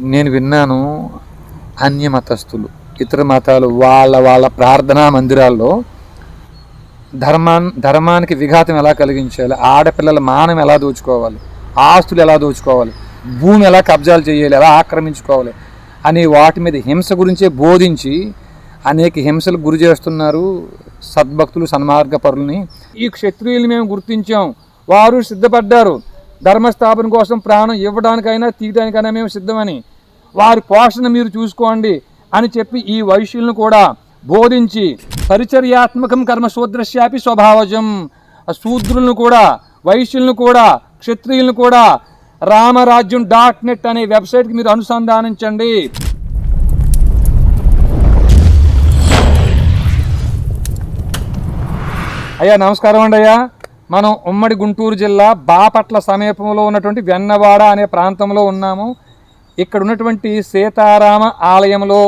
నేను విన్నాను అన్య మతస్థులు. ఇతర మతాలు వాళ్ళ వాళ్ళ ప్రార్థనా మందిరాల్లో ధర్మా ధర్మానికి విఘాతం ఎలా కలిగించాలి? ఆడపిల్లల మానం ఎలా దోచుకోవాలి? ఆస్తులు ఎలా దోచుకోవాలి? భూమి ఎలా కబ్జాలు చేయాలి? ఎలా ఆక్రమించుకోవాలి? అని వాటి మీద హింస గురించే బోధించి అనేక హింసలు గురి చేస్తున్నారు సద్భక్తులు సన్మార్గపరులని. ఈ క్షత్రియులు మేము గుర్తించాం. వారు సిద్ధపడ్డారు. ధర్మస్థాపన కోసం ప్రాణం ఇవ్వడానికైనా తీయడానికైనా మేము సిద్ధమని వారి పోషణ మీరు చూసుకోండి అని చెప్పి ఈ వైశ్యులను కూడా బోధించి పరిచర్యాత్మకం కర్మ శూద్రశ్యాపి స్వభావజం. శూద్రులను కూడా వైశ్యులను కూడా క్షత్రియులను కూడా రామరాజ్యం డాట్ నెట్ అనే వెబ్సైట్కి మీరు అనుసంధానించండి. అయ్యా నమస్కారం అండి అయ్యా. మనం ఉమ్మడి గుంటూరు జిల్లా బాపట్ల సమీపంలో ఉన్నటువంటి వెన్నవాడ అనే ప్రాంతంలో ఉన్నాము. ఇక్కడ ఉన్నటువంటి సీతారామ ఆలయంలో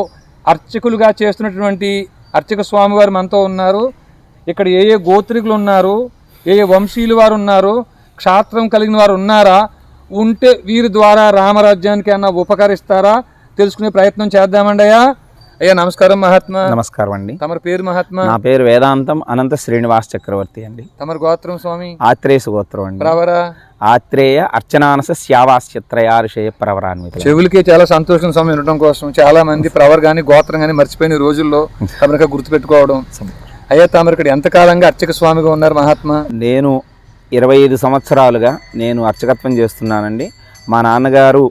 అర్చకులుగా చేస్తున్నటువంటి అర్చక స్వామివారు మనతో ఉన్నారు. ఇక్కడ ఏ ఏ గోత్రికులు ఉన్నారు ఏ ఏ వంశీయులు వారు ఉన్నారు క్షాత్రం కలిగిన వారు ఉన్నారా ఉంటే వీరి ద్వారా రామరాజ్యానికి ఏమన్నా ఉపకరిస్తారా తెలుసుకునే ప్రయత్నం చేద్దామండయా అయ్యా నమస్కారం మహాత్మా. నమస్కారం అండి. తమరి పేరు మహాత్మా. నా పేరు వేదాంతం అనంత శ్రీనివాస్ చక్రవర్తి అండి. తమరి గోత్రం స్వామి. ఆత్రేయ గోత్రం అండి. ప్రవర. ఆత్రేయ అర్చనానస శ్యావాస్యత్రయారుషయ ప్రవరాన్విత. చెవులకి చాలా సంతోషం స్వామి వినడం కోసం. చాలా మంది ప్రవర్ గాని గోత్రం గాని మర్చిపోయిన రోజుల్లో తమరిక గుర్తుపెట్టుకోవడం. అయ్యా తమరు ఇక్కడ ఎంతకాలంగా అర్చక స్వామిగా ఉన్నారు మహాత్మా? నేను ఇరవై ఐదు సంవత్సరాలుగా నేను అర్చకత్వం చేస్తున్నానండి. మా నాన్నగారు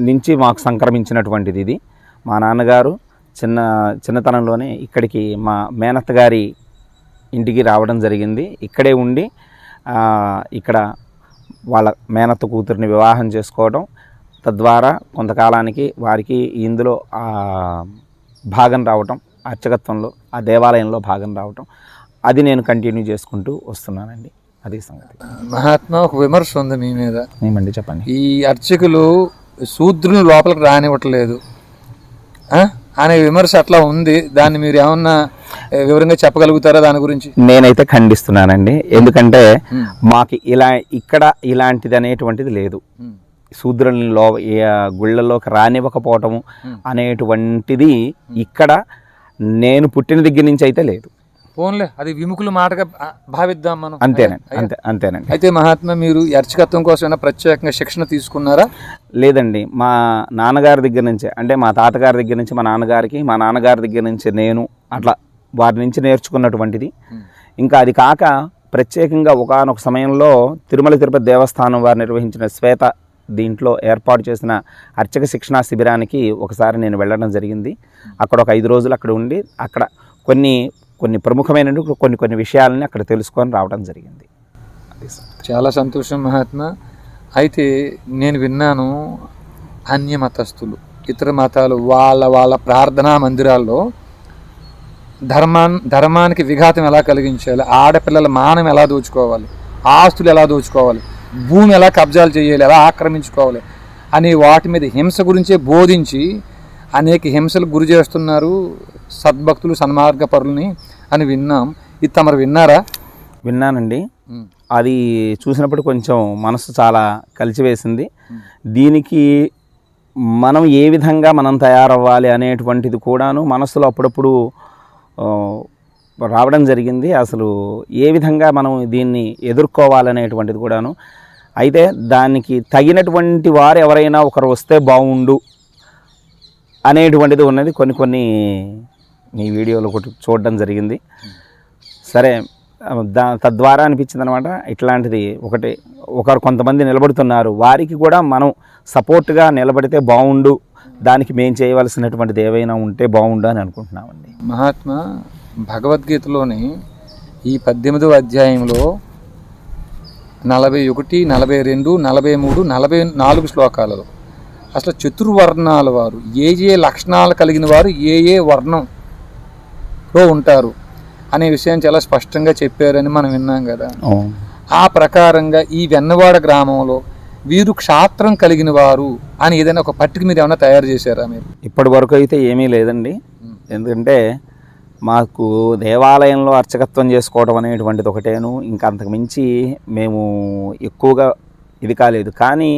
నుంచి మాకు సంక్రమించినటువంటిది ఇది. మా నాన్నగారు చిన్న చిన్నతనంలోనే ఇక్కడికి మా మేనత్త గారి ఇంటికి రావడం జరిగింది. ఇక్కడే ఉండి ఇక్కడ వాళ్ళ మేనత్త కూతురిని వివాహం చేసుకోవడం తద్వారా కొంతకాలానికి వారికి ఇందులో భాగం రావటం అర్చకత్వంలో ఆ దేవాలయంలో భాగం రావటం అది నేను కంటిన్యూ చేసుకుంటూ వస్తున్నానండి. అది సంగతి. మహాత్మా ఒక విమర్శ ఉంది మీ మీద. ఏమండి చెప్పండి? ఈ అర్చకులు శూద్రులను లోపలికి రానివ్వట్లేదు? అనే విమర్శ అట్లా ఉంది దాన్ని మీరు ఏమన్నా వివరంగా చెప్పగలుగుతారా దాని గురించి నేనైతే ఖండిస్తున్నానండి ఎందుకంటే. మాకు ఇలా ఇక్కడ ఇలాంటిది అనేటువంటిది లేదు ఉమ్. శూద్రుల్ని లో ఏ గుళ్ళల్లోకి రానివ్వకపోవటము. అనేటువంటిది ఇక్కడ నేను పుట్టిన దగ్గర నుంచి అయితే లేదు పోన్లే అది విముఖుల మాటగా భావిద్దాం మనం. అంతేనండి అంతే అంతేనండి. అయితే మహాత్మా మీరు అర్చకత్వం కోసం ప్రత్యేకంగా శిక్షణ తీసుకున్నారా? లేదండి మా నాన్నగారి దగ్గర నుంచి అంటే మా తాతగారి దగ్గర నుంచి మా నాన్నగారికి మా నాన్నగారి దగ్గర నుంచి నేను అట్లా వారి నుంచి నేర్చుకున్నటువంటిది. ఇంకా అది కాక ప్రత్యేకంగా ఒకానొక సమయంలో తిరుమల తిరుపతి దేవస్థానం వారు నిర్వహించిన శ్వేత దీంట్లో ఏర్పాటు చేసిన అర్చక శిక్షణా శిబిరానికి ఒకసారి నేను వెళ్ళడం జరిగింది. అక్కడ ఒక ఐదు రోజులు అక్కడ ఉండి అక్కడ కొన్ని కొన్ని ప్రముఖమైన కొన్ని కొన్ని విషయాలని అక్కడ తెలుసుకొని రావడం జరిగింది. చాలా సంతోషం మహాత్మా. అయితే నేను విన్నాను అన్య మతస్థులు ఇతర మతాలు వాళ్ళ వాళ్ళ ప్రార్థనా మందిరాల్లో ధర్మాన్ ధర్మానికి విఘాతం ఎలా కలిగించాలి ఆడపిల్లల మానం ఎలా దోచుకోవాలి ఆస్తులు ఎలా దోచుకోవాలి భూమి ఎలా కబ్జాలు చేయాలి ఎలా ఆక్రమించుకోవాలి అని వాటి మీద హింస గురించే బోధించి అనేక హింసలు గురి చేస్తున్నారు సద్భక్తులు సన్మార్గపరుల్ని అని విన్నాం. ఇది తమరు విన్నారా? విన్నానండి. అది చూసినప్పుడు కొంచెం మనసు చాలా కలిచివేసింది దీనికి మనం ఏ విధంగా మనం తయారవ్వాలి అనేటువంటిది కూడాను మనసులో అప్పుడప్పుడు రావడం జరిగింది. అసలు ఏ విధంగా మనం దీన్ని ఎదుర్కోవాలనేటువంటిది కూడాను. అయితే దానికి తగినటువంటి వారు ఎవరైనా ఒకరు వస్తే బాగుండు అనేటువంటిది ఉన్నది. కొన్ని కొన్ని మీ వీడియోలో ఒకటి చూడడం జరిగింది. సరే దా తద్వారా అనిపించింది అనమాట ఇట్లాంటిది ఒకటి ఒకరు కొంతమంది నిలబడుతున్నారు. వారికి కూడా మనం సపోర్ట్గా నిలబడితే బాగుండు దానికి మేము చేయవలసినటువంటిది ఏవైనా ఉంటే బాగుండు అని అనుకుంటున్నామండి. మహాత్మా భగవద్గీతలోని ఈ పద్దెనిమిదవ అధ్యాయంలో నలభై ఒకటి నలభై రెండు నలభై మూడు నలభై నాలుగు శ్లోకాలలో అసలు చతుర్వర్ణాల వారు ఏ ఏ లక్షణాలు కలిగిన వారు ఏ ఏ వర్ణంలో ఉంటారు అనే విషయం చాలా స్పష్టంగా చెప్పారని మనం విన్నాం కదా. ఆ ప్రకారంగా ఈ వెన్నవాడ గ్రామంలో వీరు క్షాత్రం కలిగిన వారు అని ఏదైనా ఒక పట్టిక మీరు ఏమైనా తయారు చేశారా మీరు? ఇప్పటి వరకు అయితే ఏమీ లేదండి. ఎందుకంటే మాకు దేవాలయంలో అర్చకత్వం చేసుకోవడం అనేటువంటిది ఒకటేను. ఇంకా అంతకు మించి మేము ఎక్కువగా ఇది కాలేదు. కానీ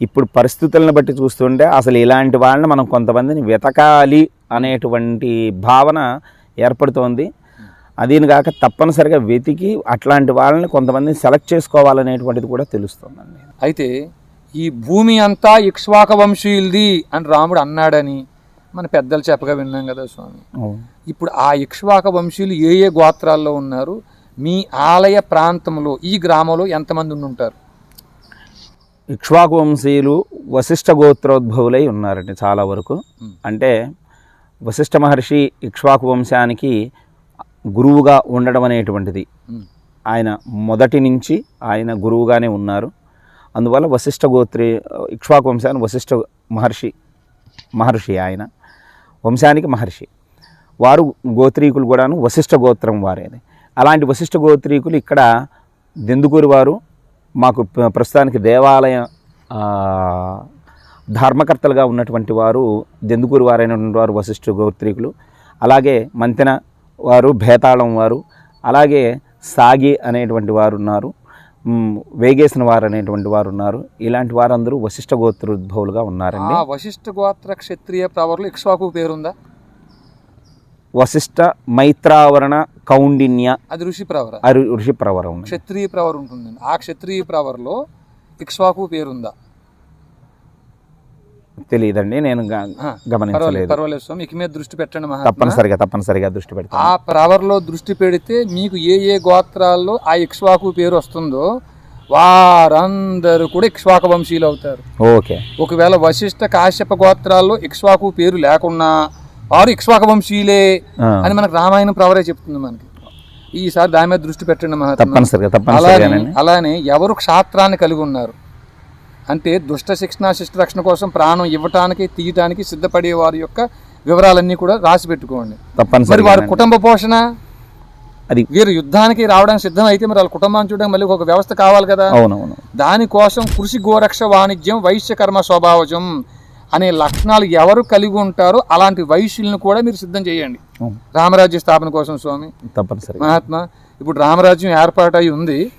ఇప్పుడు పరిస్థితులను బట్టి చూస్తుంటే అసలు ఇలాంటి వాళ్ళని మనం కొంతమందిని వెతకాలి అనేటువంటి భావన ఏర్పడుతోంది. అదీని కాక తప్పనిసరిగా వెతికి అట్లాంటి వాళ్ళని కొంతమందిని సెలెక్ట్ చేసుకోవాలనేటువంటిది కూడా తెలుస్తుందండి. అయితే ఈ భూమి అంతా ఇక్ష్వాక వంశీయులది అని రాముడు అన్నాడని మన పెద్దలు చెప్పగా విన్నాం కదా స్వామి. ఇప్పుడు ఆ ఇక్ష్వాక వంశీయులు ఏ ఏ గోత్రాల్లో ఉన్నారు? మీ ఆలయ ప్రాంతంలో ఈ గ్రామంలో ఎంతమంది ఉండి ఉంటారు? ఇక్ష్వాకు వంశీయులు వశిష్ఠ గోత్రోద్భవులై ఉన్నారండి చాలా వరకు. అంటే వశిష్ఠ మహర్షి ఇక్ష్వాకు వంశానికి గురువుగా ఉండడం అనేటువంటిది. ఆయన మొదటి నుంచి ఆయన గురువుగానే ఉన్నారు. అందువల్ల వశిష్ఠ గోత్రి ఇక్ష్వాకు వంశాన్ని వశిష్ఠ మహర్షి మహర్షి ఆయన వంశానికి మహర్షి. వారు గోత్రీకులు కూడాను వశిష్ఠ గోత్రం వారేది అలాంటి వశిష్ఠ గోత్రీకులు ఇక్కడ దెందుకూరు వారు మాకు ప్ర- ప్రస్తుతానికి దేవాలయ ధర్మకర్తలుగా ఉన్నటువంటి వారు దెందుకూరు వారైనటువంటి వారు వశిష్ఠ గోత్రీకులు అలాగే మంతెన వారు భేతాళం వారు అలాగే సాగి అనేటువంటి వారు ఉన్నారు వేగేసిన వారు అనేటువంటి వారు ఉన్నారు. ఇలాంటి వారందరూ వశిష్ఠ గోత్రోద్భవులుగా ఉన్నారండి. ఆ వశిష్ఠ గోత్ర క్షత్రియ ప్రవర్లో ఇక్ష్వాకు పేరుందా? వశిష్ఠ మైత్రావరణ కౌండిన్య అది ఋషి ప్రవర. అరు ఋషి ప్రవరం. క్షత్రియ ప్రవర్ ఉంటుందండి ఆ క్షత్రియ ప్రవర్లో ఇక్ష్వాకు పేరుందా? తెలియదండి నేను గమనించలేదు. పర్వాలేదు స్వామి. ఇక మీద దృష్టి పెట్టండి తప్పనిసరిగా తప్పనిసరిగా దృష్టి పెడతాను. ఆ ప్రవర్లో దృష్టి పెడితే మీకు ఏ ఏ గోత్రాల్లో ఆ ఇక్ష్వాకు పేరు వస్తుందో వారందరూ కూడా ఇక్ష్వాక వంశీయులు అవుతారు. ఓకే. ఒకవేళ వశిష్ఠ కాశ్యప గోత్రాల్లో ఇక్ష్వాకు పేరు లేకున్నా వారు ఇక్ష్వాక వంశీయులే అని మనకు రామాయణం ప్రవరే చెప్తుంది మనకి. ఈసారి దాని మీద దృష్టి పెట్టండి తప్పనిసరిగా అలానే అలానే ఎవరు క్షాత్రాన్ని కలిగి ఉన్నారు? అంటే దుష్ట శిక్షణ శిష్ట రక్షణ కోసం ప్రాణం ఇవ్వటానికి తీయటానికి సిద్ధపడే వారి యొక్క వివరాలన్నీ కూడా రాసి పెట్టుకోండి. మరి తప్పనిసరిగా వారి కుటుంబ పోషణ? అది వీరు యుద్ధానికి రావడానికి సిద్ధం అయితే మరి వాళ్ళ కుటుంబాన్ని చూడడానికి మళ్ళీ ఒక వ్యవస్థ కావాలి కదా? అవునవును. దానికోసం కృషి గోరక్ష వాణిజ్యం వైశ్య కర్మ స్వభావజం అనే లక్షణాలు ఎవరు కలిగి ఉంటారో అలాంటి వైశ్యులను కూడా మీరు సిద్ధం చేయండి. రామరాజ్య స్థాపన కోసం స్వామి. తప్పనిసరిగా. మహాత్మా ఇప్పుడు రామరాజ్యం ఏర్పాటై ఉంది.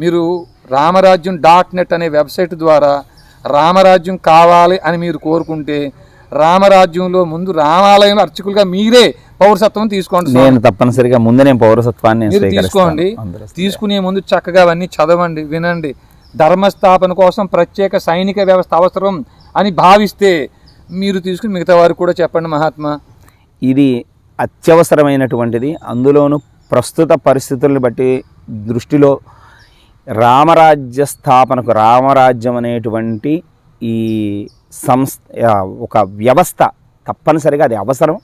మీరు రామరాజ్యం డాట్ నెట్ అనే వెబ్సైట్ ద్వారా రామరాజ్యం కావాలి అని మీరు కోరుకుంటే రామరాజ్యంలో ముందు రామాలయం అర్చకులుగా మీరే పౌరసత్వం తీసుకోండి. నేను తప్పనిసరిగా ముందు నేను పౌరసత్వాన్ని. తీసుకోండి. తీసుకునే ముందు చక్కగా అవన్నీ చదవండి వినండి. ధర్మస్థాపన కోసం ప్రత్యేక సైనిక వ్యవస్థ అవసరం అని భావిస్తే మీరు తీసుకుని మిగతా వారికి కూడా చెప్పండి మహాత్మా. ఇది అత్యవసరమైనటువంటిది. అందులోనూ ప్రస్తుత పరిస్థితులను బట్టి దృష్టిలో రామరాజ్య స్థాపనకు రామరాజ్యం అనేటువంటి ఈ సంస్థ ఒక వ్యవస్థ తప్పనిసరిగా అది అవసరం.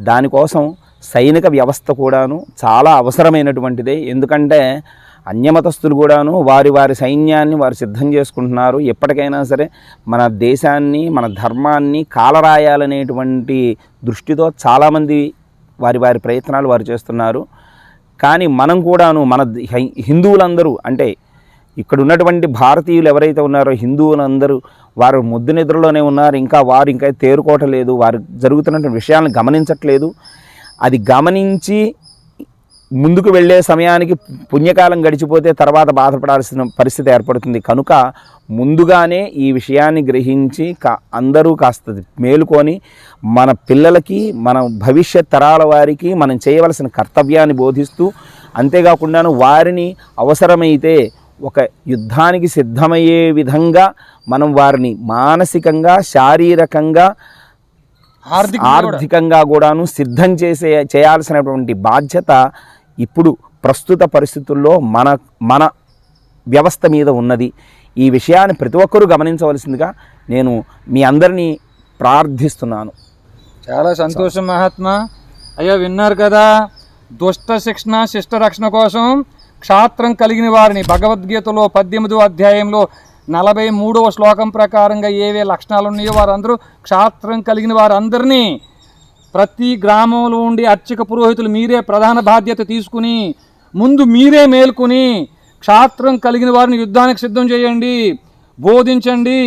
దానికోసం సైనిక వ్యవస్థ కూడాను చాలా అవసరమైనటువంటిదే. ఎందుకంటే అన్యమతస్థులు కూడాను వారి వారి సైన్యాన్ని వారు సిద్ధం చేసుకుంటున్నారు. ఎప్పటికైనా సరే మన దేశాన్ని మన ధర్మాన్ని కాలరాయాలనేటువంటి దృష్టితో చాలామంది వారి వారి ప్రయత్నాలు వారు చేస్తున్నారు. కానీ మనం కూడాను మన హై- హిందువులందరూ అంటే ఇక్కడ ఉన్నటువంటి భారతీయులు ఎవరైతే ఉన్నారో హిందువులందరూ వారు ముద్దు నిద్రలోనే ఉన్నారు. ఇంకా వారు ఇంకా తేరుకోవటలేదు వారు జరుగుతున్నటువంటి విషయాలను గమనించట్లేదు. అది గమనించి ముందుకు వెళ్ళే సమయానికి పుణ్యకాలం గడిచిపోతే తర్వాత బాధపడాల్సిన పరిస్థితి ఏర్పడుతుంది. కనుక ముందుగానే ఈ విషయాన్ని గ్రహించి కా అందరూ కాస్త మేలుకొని మన పిల్లలకి మన భవిష్యత్ తరాల వారికి మనం చేయవలసిన కర్తవ్యాన్ని బోధిస్తూ అంతేకాకుండాను వారిని అవసరమైతే ఒక యుద్ధానికి సిద్ధమయ్యే విధంగా మనం వారిని మానసికంగా శారీరకంగా ఆర్థిక ఆర్థికంగా కూడాను సిద్ధం చేసే చేయాల్సినటువంటి బాధ్యత ఇప్పుడు ప్రస్తుత పరిస్థితుల్లో మన మన వ్యవస్థ మీద ఉన్నది. ఈ విషయాన్ని ప్రతి ఒక్కరూ గమనించవలసిందిగా నేను మీ అందరినీ ప్రార్థిస్తున్నాను. చాలా సంతోషం మహాత్మా. అయ్యో విన్నారు కదా. దుష్ట శిక్షణ శిష్ట రక్షణ కోసం క్షాత్రం కలిగిన వారిని భగవద్గీతలో పద్దెనిమిదో అధ్యాయంలో నలభై మూడవ శ్లోకం ప్రకారంగా ఏవే లక్షణాలు ఉన్నాయో వారందరూ క్షాత్రం కలిగిన వారందరినీ ప్రతి గ్రామంలో ఉండి అర్చక పురోహితులు మీరే ప్రధాన బాధ్యత తీసుకుని ముందు మీరే మేల్కొని క్షాత్రం కలిగిన వారిని యుద్ధానికి సిద్ధం చేయండి బోధించండి.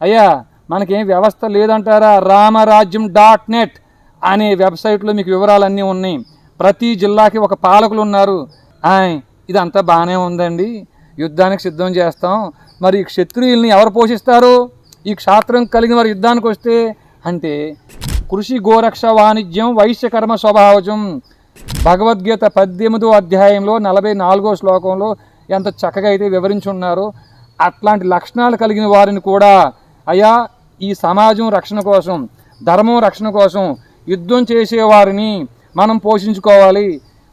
అయ్యా మనకేం వ్యవస్థ లేదంటారా? రామరాజ్యం డాట్ నెట్ అనే వెబ్సైట్లో మీకు వివరాలన్నీ ఉన్నాయి. ప్రతి జిల్లాకి ఒక పాలకులు ఉన్నారు. ఆయ్ ఇదంతా బాగానే ఉందండి. యుద్ధానికి సిద్ధం చేస్తాం. మరి క్షత్రియుల్ని ఎవరు పోషిస్తారు? ఈ క్షాత్రం కలిగిన వారు యుద్ధానికి వస్తే అంటే కృషి గోరక్ష వాణిజ్యం వైశ్యకర్మ స్వభావజం. భగవద్గీత పద్దెనిమిదో అధ్యాయంలో నలభై నాలుగో శ్లోకంలో ఎంత చక్కగా అయితే వివరించి ఉన్నారో అట్లాంటి లక్షణాలు కలిగిన వారిని కూడా అయా ఈ సమాజం రక్షణ కోసం ధర్మం రక్షణ కోసం యుద్ధం చేసేవారిని మనం పోషించుకోవాలి.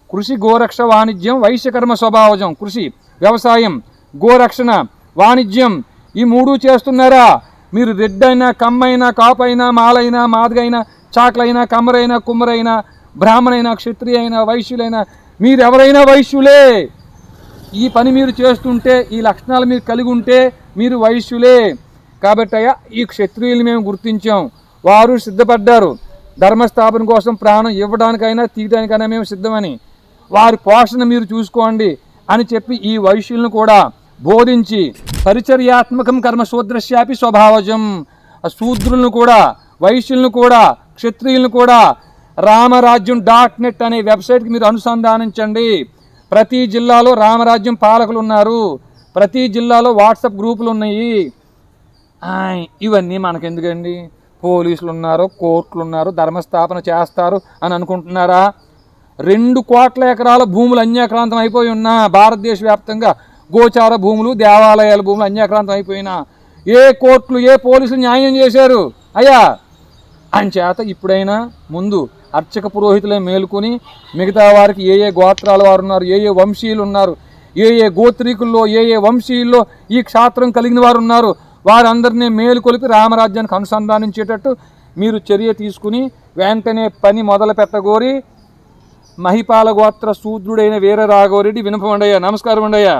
కృషి గోరక్ష వాణిజ్యం వైశ్యకర్మ స్వభావజం కృషి వ్యవసాయం గోరక్షణ వాణిజ్యం ఈ మూడు చేస్తున్నారా? మీరు రెడ్డైనా కమ్మైనా కాపైనా మాలైనా మాదిగైనా చాకలైనా కమ్మరైనా కుమ్మరైనా బ్రాహ్మణైనా క్షత్రియ అయినా వైశ్యులైనా మీరు ఎవరైనా వైశ్యులే. ఈ పని మీరు చేస్తుంటే ఈ లక్షణాలు మీరు కలిగి ఉంటే మీరు వైశ్యులే. కాబట్టి అయ్యా ఈ క్షత్రియులు మేము గుర్తించాం. వారు సిద్ధపడ్డారు. ధర్మస్థాపన కోసం ప్రాణం ఇవ్వడానికైనా తీయడానికైనా మేము సిద్ధమని. వారి పోషణ మీరు చూసుకోండి అని చెప్పి ఈ వైశ్యులను కూడా బోధించి పరిచర్యాత్మకం కర్మ శూద్రశాపి స్వభావజం. శూద్రులను కూడా వైశ్యులను కూడా క్షత్రియులను కూడా రామరాజ్యం డాట్ నెట్ అనే వెబ్సైట్కి మీరు అనుసంధానించండి. ప్రతి జిల్లాలో రామరాజ్యం పాలకులు ఉన్నారు. ప్రతి జిల్లాలో వాట్సాప్ గ్రూపులు ఉన్నాయి. ఇవన్నీ ఇవన్నీ మనకెందుకండి? పోలీసులు ఉన్నారు కోర్టులు ఉన్నారు ధర్మస్థాపన చేస్తారు అని అనుకుంటున్నారా? రెండు కోట్ల ఎకరాల భూములు అన్యాక్రాంతం అయిపోయి ఉన్నా భారతదేశ వ్యాప్తంగా గోచార భూములు దేవాలయాల భూములు అన్యాక్రాంతం అయిపోయినా ఏ కోర్టులు ఏ పోలీసులు న్యాయం చేశారు? అయ్యా! అంచేత ఇప్పుడైనా ముందు అర్చక పురోహితులే మేలుకొని మిగతా వారికి ఏ ఏ గోత్రాల వారు ఉన్నారు ఏ ఏ వంశీయులు ఉన్నారు ఏ ఏ గోత్రీకుల్లో ఏ ఏ వంశీయుల్లో ఈ క్షాత్రం కలిగిన వారు ఉన్నారు వారందరినీ మేలుకొలిపి రామరాజ్యానికి అనుసంధానించేటట్టు మీరు చర్య తీసుకుని వెంటనే పని మొదలు పెట్టగోరి మహిపాల గోత్ర శూద్రుడైన వీర రాఘవరెడ్డి వినపమండయ్య. నమస్కారం అండయ్యా